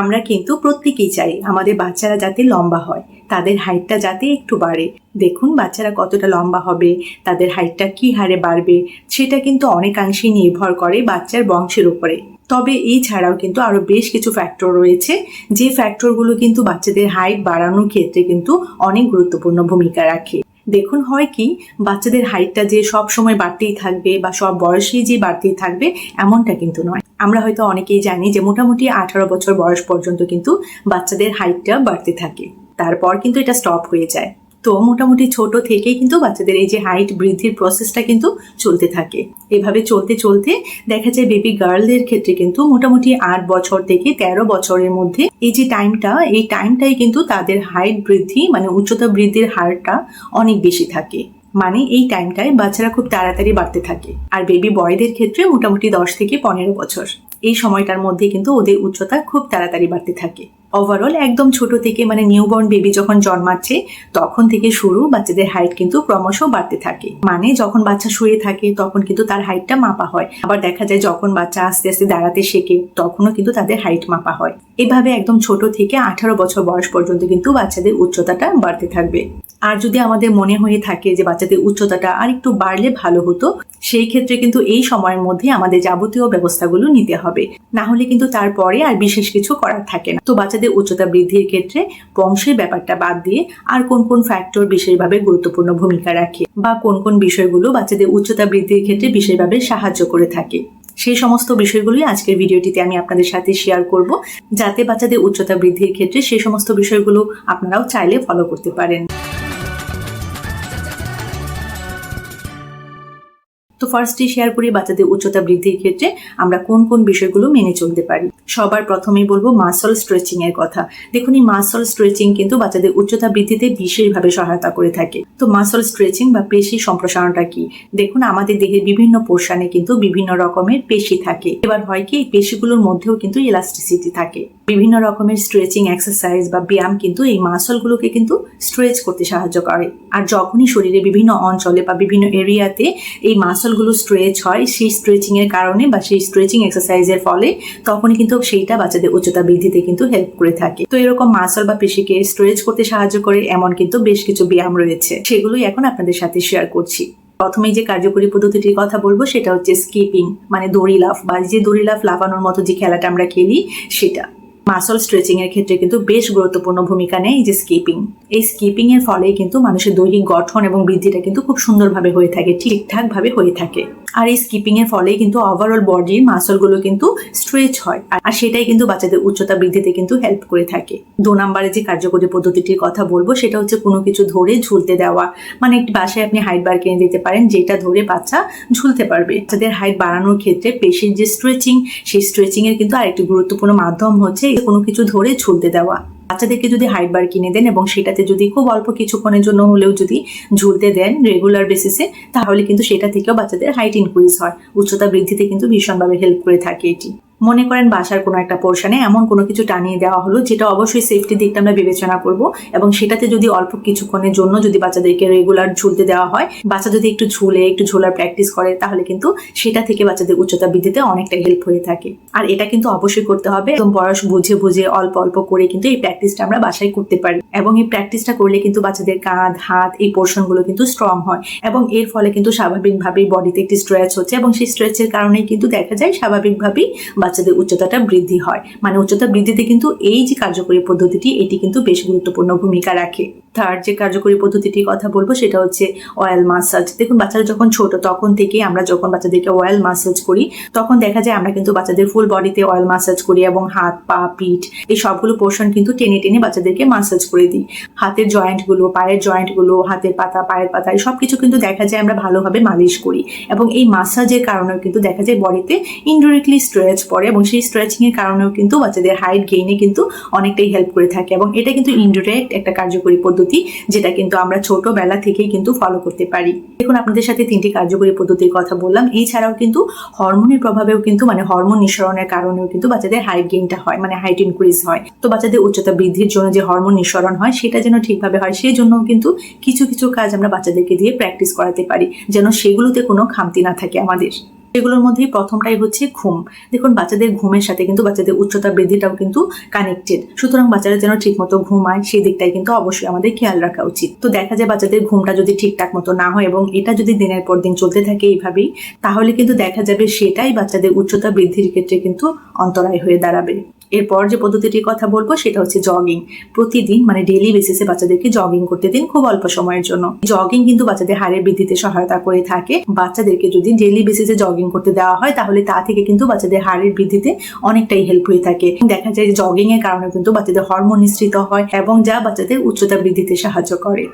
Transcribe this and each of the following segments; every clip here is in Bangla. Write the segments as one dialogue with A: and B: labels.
A: আমরা কিন্তু প্রত্যেকেই চাই আমাদের বাচ্চারা যাতে লম্বা হয়, তাদের হাইটটা যাতে একটু বাড়ে। দেখুন বাচ্চারা কতটা লম্বা হবে, তাদের হাইটটা কি হারে বাড়বে, সেটা কিন্তু অনেকাংশেই নির্ভর করে বাচ্চার বংশের উপরে। তবে এই ছাড়াও কিন্তু আরও বেশ কিছু ফ্যাক্টর রয়েছে, যে ফ্যাক্টরগুলো কিন্তু বাচ্চাদের হাইট বাড়ানোর ক্ষেত্রে কিন্তু অনেক গুরুত্বপূর্ণ ভূমিকা রাখে। দেখুন হয় কি, বাচ্চাদের হাইটটা যে সব সময় বাড়তেই থাকবে বা সব বয়সেই যে বাড়তেই থাকবে, এমনটা কিন্তু নয়। আমরা হয়তো অনেকেই জানি যে মোটামুটি আঠারো বছর বয়স পর্যন্ত কিন্তু বাচ্চাদের হাইটটা বাড়তে থাকে। তারপর কিন্তু এটা স্টপ হয়ে যায়। তো মোটামুটি ছোট থেকেই কিন্তু বাচ্চাদের এই যে হাইট বৃদ্ধির প্রসেসটা কিন্তু চলতে থাকে। এভাবে চলতে চলতে দেখা যায় বেবি গার্লদের ক্ষেত্রে কিন্তু মোটামুটি আট বছর থেকে তেরো বছরের মধ্যে এই যে টাইমটা এই টাইমটাই কিন্তু তাদের হাইট বৃদ্ধি মানে উচ্চতা বৃদ্ধির হারটা অনেক বেশি থাকে। মানে এই টাইমটায় বাচ্চারা খুব তাড়াতাড়ি বাড়তে থাকে। আর বেবি বয়দের ক্ষেত্রে মোটামুটি দশ থেকে পনেরো বছর। এই সময়টার মধ্যে কিন্তু ওদের উচ্চতা খুব তাড়াতাড়ি বাড়তে থাকে। ওভারঅল একদম ছোট থেকে মানে নিউবর্ন বেবি যখন জন্মাচ্ছে, তখন থেকে শুরু বাচ্চাদের হাইট কিন্তু ক্রমশ বাড়তে থাকে। মানে যখন বাচ্চা শুয়ে থাকে, তখন কিন্তু তার হাইটটা মাপা হয়। আবার দেখা যায় যখন বাচ্চা আস্তে আস্তে দাঁড়াতে শেখে, তখনও কিন্তু তাদের হাইট মাপা হয়। এভাবে একদম ছোট থেকে আঠারো বছর বয়স পর্যন্ত কিন্তু বাচ্চাদের উচ্চতাটা বাড়তে থাকবে। আর যদি আমাদের মনে হয়ে থাকে যে বাচ্চাদের উচ্চতাটা আর একটু বাড়লে ভালো হতো, সেই ক্ষেত্রে কিন্তু এই সময়ের মধ্যে আমাদের যাবতীয় ব্যবস্থাগুলো নিতে হবে। না হলে কিন্তু তারপরে আর বিশেষ কিছু করার থাকে না। তো বাচ্চাদের উচ্চতা বৃদ্ধির ক্ষেত্রে বংশের ব্যাপারটা বাদ দিয়ে আর কোন কোন ফ্যাক্টর বিশেষভাবে গুরুত্বপূর্ণ ভূমিকা রাখে বা কোন কোন বিষয়গুলো বাচ্চাদের উচ্চতা বৃদ্ধির ক্ষেত্রে বিশেষভাবে সাহায্য করে থাকে। সেই সমস্ত বিষয়গুলোই আজকের ভিডিওটিতে আমি আপনাদের সাথে শেয়ার করব, যাতে বাচ্চাদের উচ্চতা বৃদ্ধির ক্ষেত্রে সেই সমস্ত বিষয়গুলো আপনারাও চাইলে ফলো করতে পারেন। তো ফার্স্টে শেয়ার করি, বাচ্চাদের উচ্চতা বৃদ্ধির ক্ষেত্রে আমরা কোন কোন বিষয়গুলো মেনে চলতে পারি। সবার প্রথমেই বলব মাসল স্ট্রেচিং এর কথা। দেখুন, এই মাসল স্ট্রেচিং কিন্তু বাচ্চাদের উচ্চতা বৃদ্ধিতে বিশেষভাবে সহায়তা করে থাকে। তো মাসল স্ট্রেচিং বা পেশি সম্প্রসারণটা কি? দেখুন, আমাদের দেহের বিভিন্ন পোর্শনে কিন্তু বিভিন্ন রকমের পেশি থাকে। এবার হয় কি, এই পেশিগুলোর মধ্যেও কিন্তু ইলাস্টিসিটি থাকে। বিভিন্ন রকমের স্ট্রেচিং এক্সারসাইজ বা ব্যায়াম কিন্তু এই মাসলগুলোকে কিন্তু স্ট্রেচ করতে সাহায্য করে। আর যখনই শরীরে বিভিন্ন অঞ্চলে বা বিভিন্ন এরিয়াতে এই মাসলগুলো স্ট্রেচ হয়, সেই স্ট্রেচিং এর কারণে বা সেই স্ট্রেচিং এক্সারসাইজের ফলে তখনই কিন্তু সেইটা বাচ্চাদের উচ্চতা বৃদ্ধিতে কিন্তু হেল্প করে থাকে। তো এরকম মাসল বা পেশিকে স্ট্রেচ করতে সাহায্য করে এমন কিন্তু বেশ কিছু ব্যায়াম রয়েছে। সেগুলোই এখন আপনাদের সাথে শেয়ার করছি। প্রথমেই যে কার্যকরী পদ্ধতিটির কথা বলব, সেটা হচ্ছে স্কিপিং মানে দড়ি লাফ বা যে দড়ি লাফ লাফানোর মতো যে খেলাটা আমরা খেলি, সেটা। মাসল স্ট্রেচিং এর ক্ষেত্রে কিন্তু বেশ গুরুত্বপূর্ণ ভূমিকা নেয় এই যে স্কিপিং এই স্কিপিং এর ফলে কিন্তু মানুষের দৈহিক গঠন এবং বৃদ্ধিটা কিন্তু খুব সুন্দরভাবে হয়ে থাকে ঠিকঠাক ভাবে হয়ে থাকে। আর এই স্কিপিং এর ফলে কিন্তু ওভারঅল বডির মাসলগুলো কিন্তু স্ট্রেচ হয়। আর সেটাই কিন্তু বাচ্চাদের উচ্চতা বৃদ্ধিতে কিন্তু হেল্প করে থাকে। দু নম্বরে যে কার্যকরী পদ্ধতিটির কথা বলব, সেটা হচ্ছে কোনো কিছু ধরে ঝুলতে দেওয়া। মানে একটি বাসায় আপনি হাইট বার কিনে দিতে পারেন, যেটা ধরে বাচ্চা ঝুলতে পারবে। বাচ্চাদের হাইট বাড়ানোর ক্ষেত্রে পেশির যে স্ট্রেচিং সেই স্ট্রেচিং এর কিন্তু আরেকটি গুরুত্বপূর্ণ মাধ্যম হচ্ছে কোনো কিছু ধরে ঝুলতে দেওয়া। বাচ্চাদেরকে যদি হাইট বার কিনে দেন এবং সেটাতে যদি খুব অল্প কিছুক্ষণের জন্য হলেও যদি ঝুলতে দেন রেগুলার বেসিসে তাহলে কিন্তু সেটা থেকেও বাচ্চাদের হাইট ইনক্রিজ হয়। উচ্চতা বৃদ্ধিতে কিন্তু ভীষণভাবে হেল্প করে থাকে এটি। মনে করেন বাসার কোনো একটা পোর্শনে এমন কোনো কিছু টানিয়ে দেওয়া হলো, যেটা অবশ্যই সেফটির দিকটা আমরা বিবেচনা করব এবং সেটাতে যদি অল্প কিছুক্ষণের জন্য যদি বাচ্চাদেরকে রেগুলার ঝুলতে দেওয়া হয়, বাচ্চা যদি একটু ঝুলে, একটু ঝোলার প্র্যাকটিস করে, তাহলে কিন্তু সেটা থেকে বাচ্চাদের উচ্চতা বৃদ্ধিতে অনেকটা হেল্প হয়ে থাকে। আর এটা কিন্তু অবশ্যই করতে হবে। একদম বয়স বুঝে বুঝে অল্প অল্প করে কিন্তু এই প্র্যাকটিসটা আমরা বাসায় করতে পারি। এবং এই প্র্যাকটিসটা করলে কিন্তু বাচ্চাদের কাঁধ, হাত এই পোর্শনগুলো কিন্তু স্ট্রং হয় এবং এর ফলে কিন্তু স্বাভাবিকভাবেই বডিতে একটি স্ট্রেচ হচ্ছে এবং সেই স্ট্রেচের কারণেই কিন্তু দেখা যায় স্বাভাবিকভাবেই বাচ্চাদের উচ্চতাটা বৃদ্ধি হয়। মানে উচ্চতা বৃদ্ধিতে কিন্তু এই যে কার্যকরী পদ্ধতিটি, এটি কিন্তু বেশ গুরুত্বপূর্ণ ভূমিকা রাখে। থার্ড যে কার্যকরী পদ্ধতিটির কথা বলব, সেটা হচ্ছে অয়েল মাসাজ দেখুন, বাচ্চারা যখন ছোট, তখন থেকে আমরা যখন বাচ্চাদেরকে অয়েল মাসাজ করি, তখন দেখা যায় আমরা কিন্তু বাচ্চাদের ফুল বডিতে অয়েল মাসাজ করি এবং হাত, পা, পিঠ, এই সবগুলো পোর্শন কিন্তু টেনে টেনে বাচ্চাদেরকে মাসাজ করে দিই। হাতের জয়েন্টগুলো পায়ের জয়েন্টগুলো হাতের পাতা, পায়ের পাতা, এই সব কিছু কিন্তু দেখা যায় আমরা ভালোভাবে মালিশ করি। এবং এই মাসাজের কারণেও কিন্তু দেখা যায় বডিতে ইনডিরেক্টলি স্ট্রেচ পড়ে এবং সেই স্ট্রেচিং এর কারণেও কিন্তু বাচ্চাদের হাইট গেইনে কিন্তু অনেকটাই হেল্প করে থাকে এবং এটা কিন্তু ইনডিরেক্ট একটা কার্যকরী পদ্ধতি যেটা কিন্তু আমরা ছোটবেলা থেকেই কিন্তু ফলো করতে পারি। দেখুন, আপনাদের সাথে তিনটি কার্যকরী পদ্ধতির কথা বললাম। এছাড়াও কিন্তু হরমোনের প্রভাবেও কিন্তু মানে হরমোন নিঃসরণের কারণেও কিন্তু বাচ্চাদের হাইট গেইনটা হয় মানে হাইট ইনক্রিজ হয়। তো বাচ্চাদের উচ্চতা বৃদ্ধির জন্য যে হরমোন নিঃসরণ হয়, সেটা যেন ঠিকভাবে হয় সেই জন্য কিন্তু কিছু কিছু কাজ আমরা বাচ্চাদেরকে দিয়ে প্র্যাকটিস করাতে পারি, যেন সেগুলোতে কোনো খামতি না থাকে আমাদের। এগুলোর মধ্যে প্রথমটাই হচ্ছে ঘুম। দেখুন, বাচ্চাদের ঘুমের সাথে কিন্তু বাচ্চাদের উচ্চতা বৃদ্ধিটাও কিন্তু কানেক্টেড সুতরাং বাচ্চারা যেন ঠিক ঠিকমতো ঘুমায়, সেই দিকটাই কিন্তু অবশ্যই আমাদের খেয়াল রাখা উচিত। তো দেখা যায় বাচ্চাদের ঘুমটা যদি ঠিকঠাক মতো না হয় এবং এটা যদি দিনের পর দিন চলতে থাকে এইভাবেই, তাহলে কিন্তু দেখা যাবে সেটাই বাচ্চাদের উচ্চতা বৃদ্ধির ক্ষেত্রে কিন্তু অন্তরায় হয়ে দাঁড়াবে। এরপর যে পদ্ধতিটির কথা বলব, সেটা হচ্ছে জগিং প্রতিদিন মানে ডেলি বেসিসে বাচ্চাদেরকে জগিং করতে দিন খুব অল্প সময়ের জন্য। জগিং কিন্তু বাচ্চাদের হাড়ের বৃদ্ধিতে সহায়তা করে থাকে। বাচ্চাদেরকে যদি ডেলি বেসিসে জগিং করতে দেওয়া হয়, তাহলে তা থেকে কিন্তু বাচ্চাদের হাড়ের বৃদ্ধিতে অনেকটাই হেল্প হয়ে থাকে। দেখা যায় যে জগিং এর কারণে কিন্তু বাচ্চাদের হরমোন নিঃসৃত হয় এবং যা বাচ্চাদের উচ্চতা বৃদ্ধিতে সাহায্য করে।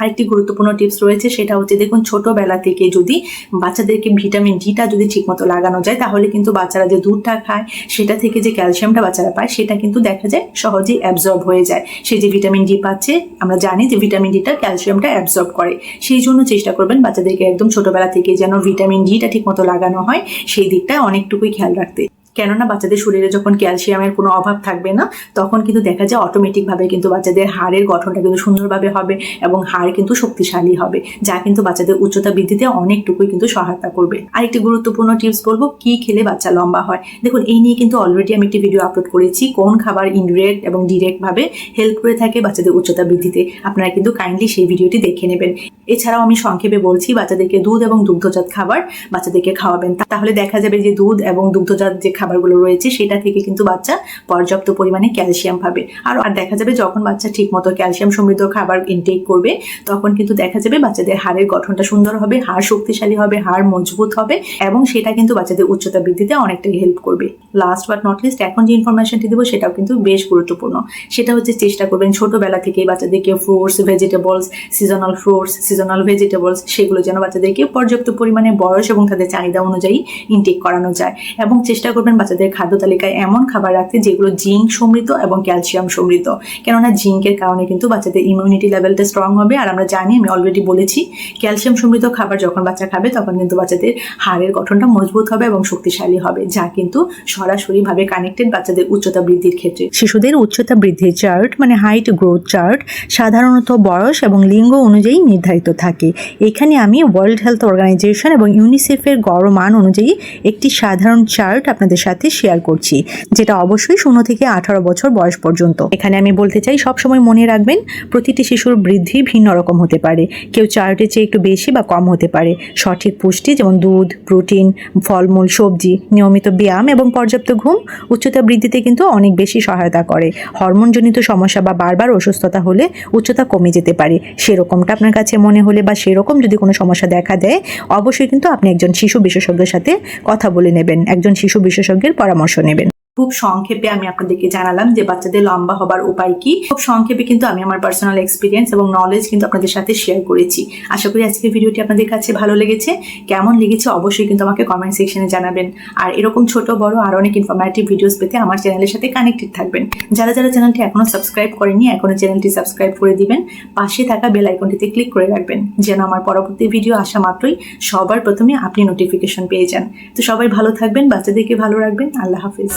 A: আরেকটি গুরুত্বপূর্ণ টিপস রয়েছে, সেটা হচ্ছে দেখুন, ছোটবেলা থেকে যদি বাচ্চাদেরকে ভিটামিন ডিটা যদি ঠিকমতো লাগানো যায়, তাহলে কিন্তু বাচ্চারা যে দুধটা খায়, সেটা থেকে যে ক্যালসিয়ামটা বাচ্চারা পায়, সেটা কিন্তু দেখা যায় সহজেই অ্যাবজর্ব হয়ে যায়। সে যে ভিটামিন ডি পাচ্ছে, আমরা জানি যে ভিটামিন ডিটা ক্যালসিয়ামটা অ্যাবজর্ব করে। সেই জন্য চেষ্টা করবেন বাচ্চাদেরকে একদম ছোটবেলা থেকে যেন ভিটামিন ডিটা ঠিকমতো লাগানো হয়, সেই দিকটায় অনেকটুকুই খেয়াল রাখতে। কেননা বাচ্চাদের শরীরে যখন ক্যালসিয়ামের কোনো অভাব থাকবে না, তখন কিন্তু দেখা যায় অটোমেটিকভাবে কিন্তু বাচ্চাদের হাড়ের গঠনটা কিন্তু সুন্দরভাবে হবে এবং হাড় কিন্তু শক্তিশালী হবে, যা কিন্তু বাচ্চাদের উচ্চতা বৃদ্ধিতে অনেকটুকুই কিন্তু সহায়তা করবে। আরেকটি গুরুত্বপূর্ণ টিপস বলব, কি খেলে বাচ্চা লম্বা হয়? দেখুন, এই নিয়ে কিন্তু অলরেডি আমি একটি ভিডিও আপলোড করেছি, কোন খাবার ইনডিরেক্ট এবং ডিরেক্ট ভাবে হেল্প করে থাকে বাচ্চাদের উচ্চতা বৃদ্ধিতে। আপনারা কিন্তু কাইন্ডলি সেই ভিডিওটি দেখে নেবেন। এছাড়াও আমি সংক্ষেপে বলছি, বাচ্চাদেরকে দুধ এবং দুগ্ধজাত খাবার বাচ্চাদেরকে খাওয়াবেন। তাহলে দেখা যাবে যে দুধ এবং দুগ্ধজাত যে খাবারগুলো রয়েছে, সেটা থেকে কিন্তু বাচ্চা পর্যাপ্ত পরিমাণে ক্যালসিয়াম পাবে। আর আর দেখা যাবে যখন বাচ্চা ঠিকমতো ক্যালসিয়াম সমৃদ্ধ খাবার ইনটেক করবে, তখন কিন্তু দেখা যাবে বাচ্চাদের হাড়ের গঠনটা সুন্দর হবে, হাড় শক্তিশালী হবে, হাড় মজবুত হবে এবং সেটা কিন্তু বাচ্চাদের উচ্চতা বৃদ্ধিতে অনেকটাই হেল্প করবে। লাস্ট বাট নট লিস্ট এখন যে ইনফরমেশনটি দেবো, সেটাও কিন্তু বেশ গুরুত্বপূর্ণ। সেটা হচ্ছে চেষ্টা করবেন ছোটবেলা থেকেই বাচ্চাদেরকে fruits vegetables seasonal fruits seasonal vegetables সেগুলো যেন বাচ্চাদেরকে পর্যাপ্ত পরিমাণে বয়স এবং তাদের চাহিদা অনুযায়ী ইনটেক করানো যায়। এবং চেষ্টা করবেন বাচ্চাদের খাদ্য তালিকায় এমন খাবার রাখতে যেগুলো জিঙ্ক সমৃদ্ধ এবং ক্যালসিয়াম সমৃদ্ধ। কেননা জিঙ্কের কারণে কিন্তু বাচ্চাদের ইমিউনিটি লেভেলটা স্ট্রং হবে। আর আমরা জানি, আমি অলরেডি বলেছি, ক্যালসিয়াম সমৃদ্ধ খাবার যখন বাচ্চা খাবে, তখন কিন্তু বাচ্চাদের হাড়ের গঠনটা মজবুত হবে এবং শক্তিশালী হবে, যা কিন্তু সরাসরিভাবে কানেক্টেড বাচ্চাদের উচ্চতা বৃদ্ধির ক্ষেত্রে। শিশুদের উচ্চতা বৃদ্ধির চার্ট মানে হাইট গ্রোথ চার্ট সাধারণত বয়স এবং লিঙ্গ অনুযায়ী নির্ধারিত থাকে। এখানে আমি ওয়ার্ল্ড হেলথ অর্গানাইজেশন এবং ইউনিসেফের গড় মান অনুযায়ী একটি সাধারণ চার্ট আপনাদের সাথে শেয়ার করছি, যেটা অবশ্যই শূন্য থেকে আঠারো বছর বয়স পর্যন্ত। এখানে আমি বলতে চাই, সবসময় মনে রাখবেন, প্রতিটি শিশুর বৃদ্ধি ভিন্ন রকম হতে পারে। কেউ চার্টের চেয়ে একটু বেশি বা কম হতে পারে। সঠিক পুষ্টি যেমন দুধ প্রোটিন ফলমূল, সবজি, নিয়মিত ব্যায়াম এবং পর্যাপ্ত ঘুম উচ্চতা বৃদ্ধিতে কিন্তু অনেক বেশি সহায়তা করে। হরমোনজনিত সমস্যা বা বারবার অসুস্থতা হলে উচ্চতা কমে যেতে পারে। সেরকমটা আপনার কাছে মনে হলে বা সেরকম যদি কোনো সমস্যা দেখা দেয়, অবশ্যই কিন্তু আপনি একজন শিশু বিশেষজ্ঞের সাথে কথা বলে নেবেন। একজন শিশু বিশেষজ্ঞের পরামর্শ নেবেন। খুব সংক্ষেপে আমি আপনাদেরকে জানালাম যে বাচ্চাদের লম্বা হবার উপায় কি। খুব সংক্ষেপে কিন্তু আমি আমার পার্সোনাল এক্সপিরিয়েন্স এবং নলেজ কিন্তু আপনাদের সাথে শেয়ার করেছি। আশা করি আজকের ভিডিওটি আপনাদের কাছে ভালো লেগেছে। কেমন লেগেছে অবশ্যই কিন্তু আমাকে কমেন্ট সেকশনে জানাবেন। আর এরকম ছোট, বড় আর অনেক ইনফরমেটিভ ভিডিওস পেতে আমার চ্যানেলের সাথে কানেক্টেড থাকবেন। যারা যারা চ্যানেলটি এখনও সাবস্ক্রাইব করেনি এখনও চ্যানেলটি সাবস্ক্রাইব করে দিবেন। পাশে থাকা বেল আইকনটিতে ক্লিক করে রাখবেন, যেন আমার পরবর্তী ভিডিও আসা মাত্রই সবার প্রথমে আপনি নোটিফিকেশন পেয়ে যান। তো সবাই ভালো থাকবেন, বাচ্চাদেরকে ভালো রাখবেন। আল্লাহ হাফিজ।